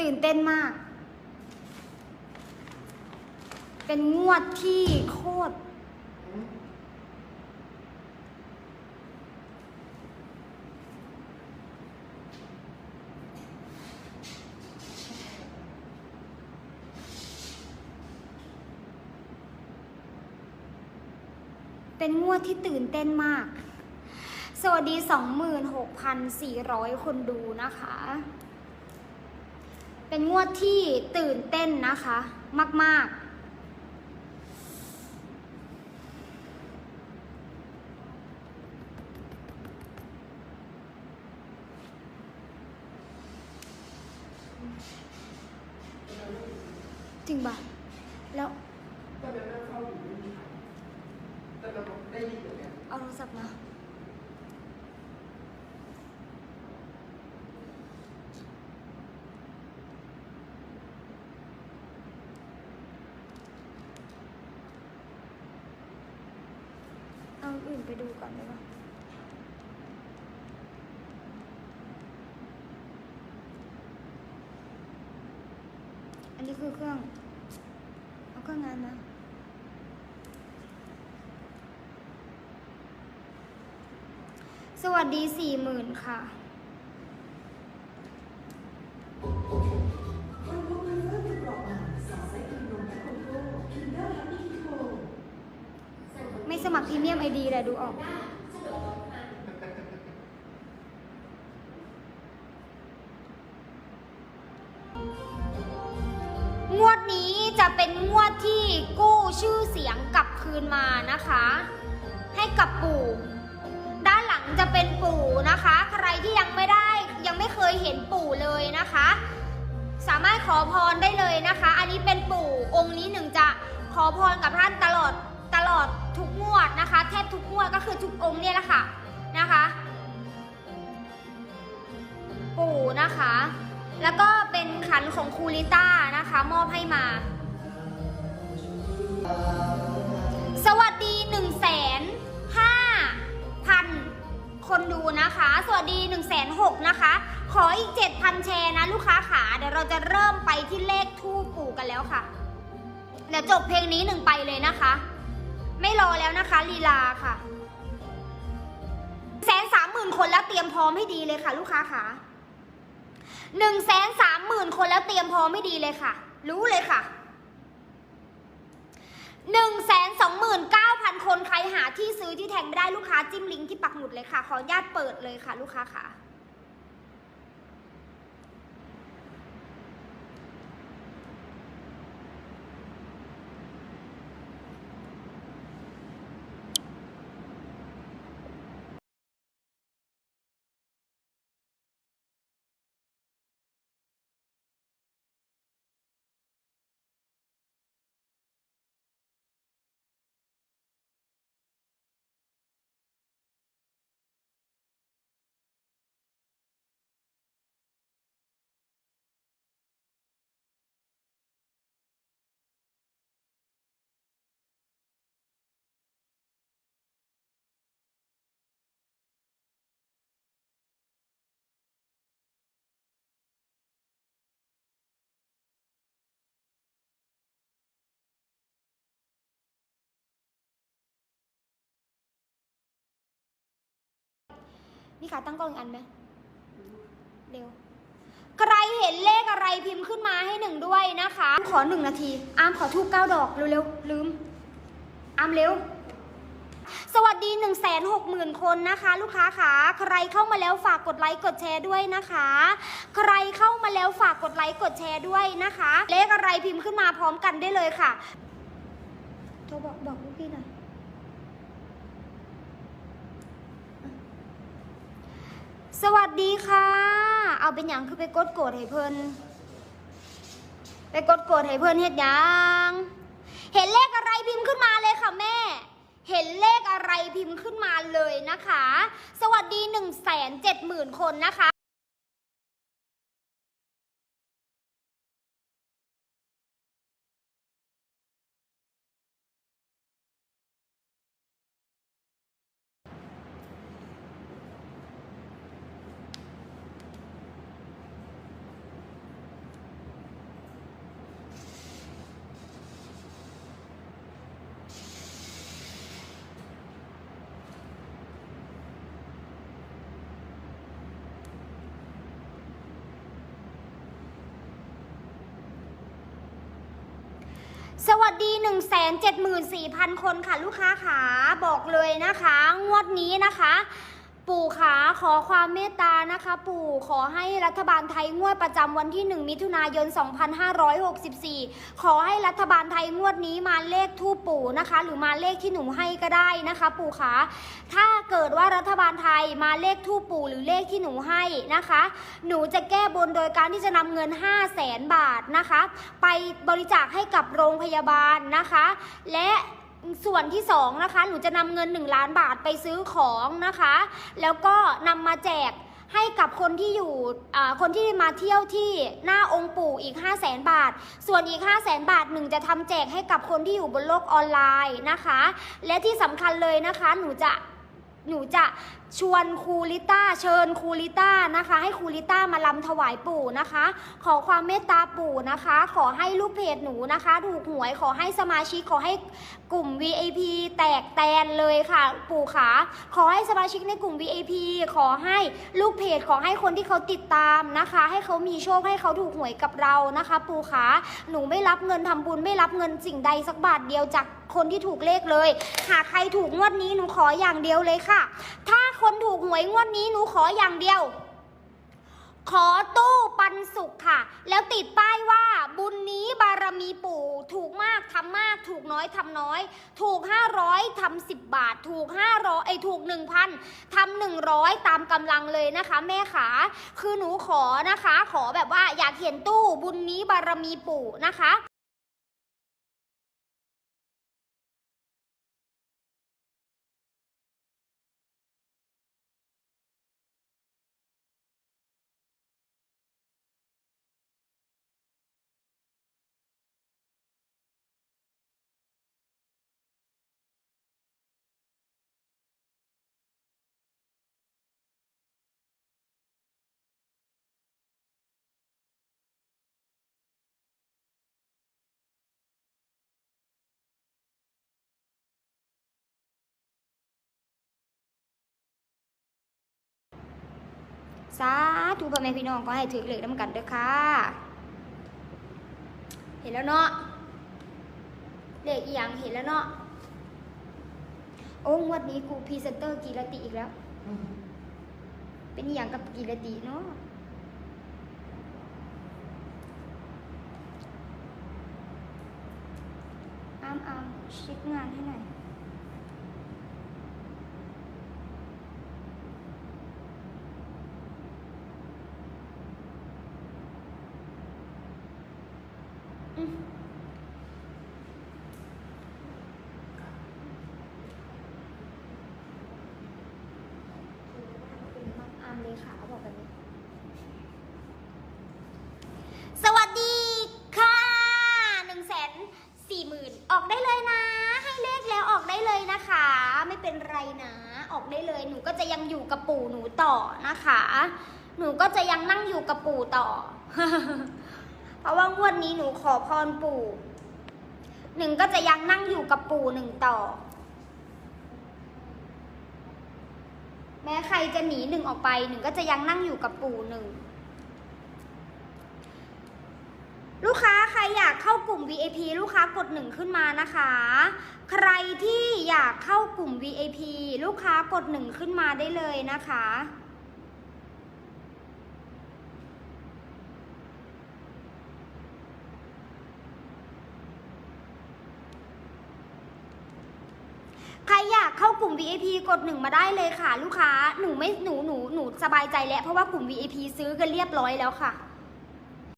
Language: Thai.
ตื่นเต้นมาก เป็นงวดที่โคตรเป็นงวดที่ตื่นเต้นมาก สวัสดี 26,400 คนดูนะคะ เป็นงวดที่ตื่นเต้นนะคะ มาก ๆจริงปะแล้ว ก็เดินเริ่มเข้าอยู่ไม่มีใครแต่เราได้ยินอยู่เนี่ย เอาโทรศัพท์มา เอาอื่นไปดูก่อนได้ปะอันนี้คือเครื่อง เอาเครื่องงานนะสวัสดีสี่หมื่นค่ะ เมียมไอดีเลยดูออก งวดนี้จะเป็นงวดที่กู้ชื่อเสียงกลับคืนมานะคะ ให้กับปู่ ด้านหลังจะเป็นปู่นะคะ ใครที่ยังไม่ได้ยังไม่เคยเห็นปู่เลยนะคะ สามารถขอพรได้เลยนะคะ อันนี้เป็นปู่องค์นี้หนึ่งจะขอพรกับท่านตลอดตลอดทุก งวดนะคะ แทบทุกงวดก็คือทุกองค์เนี่ยแหละค่ะนะคะ ปู่นะคะ แล้วก็เป็นขันของครูลิต้านะคะ มอบให้มา สวัสดี1นึ่งแสนห้าพันคนดูนะคะ สวัสดี1นึ่งแสนหกนะคะ ขออีก 7,000 แชร์นะลูกค้าขาเดี๋ยวเราจะเริ่มไปที่เลขทูปปู่กันแล้วค่ะเดี๋ยวจบเพลงนี้หนึ่งไปเลยนะคะ ไม่รอแล้วนะคะลีลาค่ะแสนสามหมื่นคนแล้วเตรียมพร้อมให้ดีเลยค่ะ ลูกค้าขาหนึ่งแสนสามหมื่นคนแล้วเตรียมพร้อมให้ดีเลยค่ะ รู้เลยค่ะหนึ่งแสนสองหมื่นเก้าพันคนใครหาที่ซื้อที่แทงไม่ได้ลูกค้าจิ้มลิงก์ที่ปักหมุดเลยค่ะ ขออนุญาตเปิดเลยค่ะ ลูกค้าค่ะ นี่ค่ะตั้งกล้องอีกอันไหมเร็ว ใครเห็นเลขอะไรพิมพ์ขึ้นมาให้หนึ่งด้วยนะคะ ขอหนึ่งนาที อามขอทูบเก้าดอกเร็วๆลืม อามเร็ว สวัสดี1นึ่งแสนหกหมื่นคนนะคะ ลูกค้าขาใครเข้ามาแล้วฝากกดไลค์กดแชร์ด้วยนะคะ ใครเข้ามาแล้วฝากกดไลค์กดแชร์ด้วยนะคะ เลขอะไรพิมพ์ขึ้นมาพร้อมกันได้เลยค่ะโทรบอกบอกลูกพี่หน่อย สวัสดีค่ะ เอาเป็นอย่างคือไปกดโกรธให้เพิ่นไปกดโกรธให้เพิ่นเฮ็ดหยังเห็นเลขอะไรพิมพ์ขึ้นมาเลยค่ะแม่ เห็นเลขอะไรพิมพ์ขึ้นมาเลยนะคะ สวัสดี1นึ่งแสนเจ็ดหมื่นคนนะคะ สวัสดี 1 7 4 0 0 0 คนค่ะ ลูกค้าขาบอกเลยนะคะ งวดนี้นะคะ ปู่ขาขอความเมตตานะคะ ปู่ขอให้รัฐบาลไทยงวดประจำวันที่ 1 มิถุนายน 2564 ขอให้รัฐบาลไทยงวดนี้มาเลขทูปปู่นะคะ หรือมาเลขที่หนูให้ก็ได้นะคะ ปู่ขาถ้าเกิดว่ารัฐบาลไทยมาเลขทูปปู่หรือเลขที่หนูให้นะคะ หนูจะแก้บนโดยการที่จะนำเงิน 5 0 0แสนบาทนะคะ ไปบริจาคให้กับโรงพยาบาลนะคะ และ ส่วนที่สองนะคะหนูจะนำเงิน 1 ล้านบาทไปซื้อของนะคะ แล้วก็นำมาแจกให้กับคนที่อยู่คนที่มาเที่ยวที่หน้าองค์ปู่อีก 5 0 0แสนบาท ส่วนอีก 5 0 0แสนบาทหนึ่งจะทำแจกให้กับคนที่อยู่บนโลกออนไลน์นะคะ และที่สำคัญเลยนะคะหนูจะหนูจะชวนครูลิต้าเชิญครูลิต้านะคะ ให้ครูลิต้ามาลำถวายปู่นะคะ ขอความเมตตาปู่นะคะ ขอให้ลูกเพจหนูนะคะ ถูกหวยขอให้สมาชิกขอให้กลุ่ม VIP แตกแตนเลยค่ะ ปู่ขาขอให้สมาชิกในกลุ่ม VIP ขอให้ลูกเพจขอให้คนที่เขาติดตามนะคะ ให้เขามีโชคให้เขาถูกหวยกับเรานะคะ ปู่ขาหนูไม่รับเงินทำบุญไม่รับเงินสิ่งใดสักบาทเดียวจากคนที่ถูกเลขเลย หากใครถูกงวดนี้หนูขออย่างเดียวเลยค่ะ ถ้าคนถูกหวยงวดนี้หนูขออย่างเดียว ขอตู้ปันสุขค่ะ แล้วติดป้ายว่าบุญนี้บารมีปู่ถูกมากทำมาก ถูกน้อยทำน้อย ถูก 500ทำ10 บาท ถูก 500ไอยถูก 1,000ทำ100 ตามกำลังเลยนะคะ แม่ขาคือหนูขอนะคะ ขอแบบว่าอยากเห็นตู้บุญนี้บารมีปู่นะคะ สาธุพ่อแม่พี่น้องก็ให้ถือเลขน้ำกันเด้อค่ะ เห็นแล้วเนาะเลขอีหยังเห็นแล้วเนาะโอ้งวดนี้กูพรีเซนเตอร์กีรติอีกแล้ว เป็นอหย่างกับกีรติเนาะอามอามเช็คงานให้หน่อย อืมเลยค่ะเขาบอกแบบนี้ สวัสดีค่ะหนึ่งแสนสี่หมื่นออกได้เลยนะ ให้เลขแล้วออกได้เลยนะคะ ไม่เป็นไรนะ ออกได้เลยหนูก็จะยังอยู่กับปู่หนูต่อนะคะ หนูก็จะยังนั่งอยู่กับปู่ต่อ ราะว่างวดนี้หนูขอพรปู่หนึ่งก็จะยังนั่งอยู่กับปู่หนึ่งต่อ แม้ใครจะหนีหนึ่งออกไปหนึ่งก็จะยังนั่งอยู่กับปู่หนึ่งลูกค้าใครอยากเข้ากลุ่ม VIP ลูกค้ากดหนึ่งขึ้นมานะคะ ใครที่อยากเข้ากลุ่ม VIP ลูกค้ากดหนึ่งขึ้นมาได้เลยนะคะ ใครอยากเข้ากลุ่ม VIP กดหนึ่งมาได้เลยค่ะ ลูกค้าหนูไม่หนูหนูหนูสบายใจแล้วเพราะว่ากลุ่ม VIP ซื้อกันเรียบร้อยแล้วค่ะ